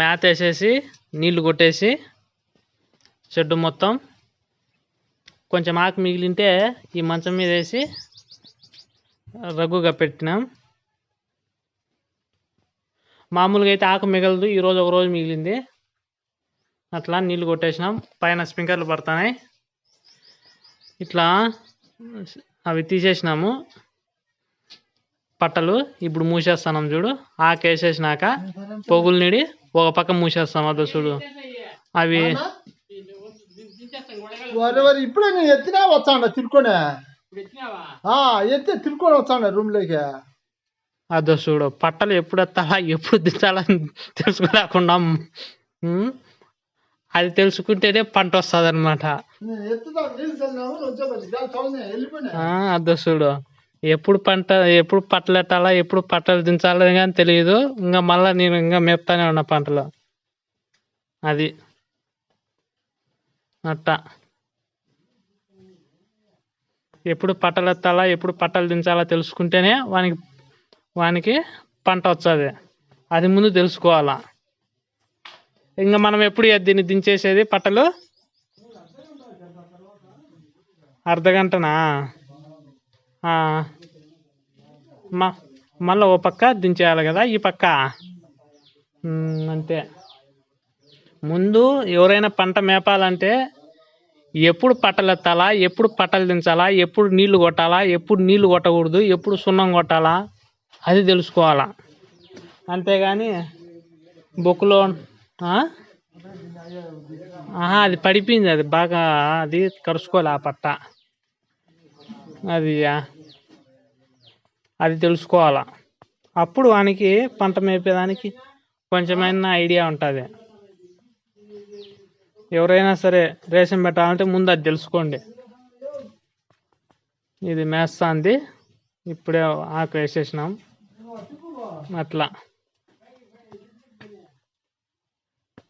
Math వేసేసి నీళ్ళు కొట్టేసి షెడ్డు మొత్తం. కొంచెం ఆకు మిగిలింటే ఈ మంచం మీద వేసి రగ్గుగా పెట్టినాం. మామూలుగా అయితే ఆకు మిగలదు ఈరోజు ఒక రోజు మిగిలింది. అట్లా నీళ్ళు కొట్టేసినాం. పైన స్ప్రింకర్లు పడుతున్నాయి. ఇట్లా అవి తీసేసినాము. పట్టలు ఇప్పుడు మూసేస్తున్నాం చూడు. ఆకు వేసేసినాక పొగులు నీడి ఒక పక్క మూసేస్తాం అదో చూడు. అవి వరి వరి ఇప్పుడే నేను ఎత్తినా తిరుక్కొని. ఆ, ఎత్తి తిరుక్కొని వచ్చాండ రూమ్లోకి. అదో చూడు పట్టలు ఎప్పుడు ఎత్తాలా ఎప్పుడు దించాలా తెలుసుకోలేకుండా అది తెలుసుకుంటేనే పంట వస్తుంది అనమాట అదో చూడు. ఎప్పుడు పంట ఎప్పుడు పట్టలు ఎట్టాలా ఎప్పుడు పట్టలు దించాలని కానీ తెలియదు ఇంకా మళ్ళా నేను ఇంకా మెప్తానే ఉన్నా పంటలు. అది. అట్ట. ఎప్పుడు పట్టలు ఎత్తాలా ఎప్పుడు పట్టలు దించాలా తెలుసుకుంటేనే వానికి వానికి పంట వచ్చేది అది ముందు తెలుసుకోవాలా. ఇంకా మనం ఎప్పుడు దీన్ని దించేసేది? పట్టలు? అర్ధ గంటనా మళ్ళీ ఓ పక్క దించేయాలి కదా ఈ పక్క. అంతే. ముందు ఎవరైనా పంట మేపాలంటే ఎప్పుడు పట్టలు ఎత్తాలా ఎప్పుడు పట్టలు దించాలా ఎప్పుడు నీళ్ళు కొట్టాలా ఎప్పుడు నీళ్ళు కొట్టకూడదు ఎప్పుడు సున్నం కొట్టాలా అది తెలుసుకోవాలా. అంతేగాని బొక్కులో ఆహా అది పడిపోయింది అది బాగా అది కరుచుకోలే ఆ పట్ట. అది అది తెలుసుకోవాలా. అప్పుడు వానికి పంట మేపేదానికి కొంచెమైనా ఐడియా ఉంటుంది. ఎవరైనా సరే రేషన్ పెట్టాలంటే ముందు అది తెలుసుకోండి. ఇది మేస్తాంది ఇప్పుడే ఆకు వేసేసినాం. అట్లా.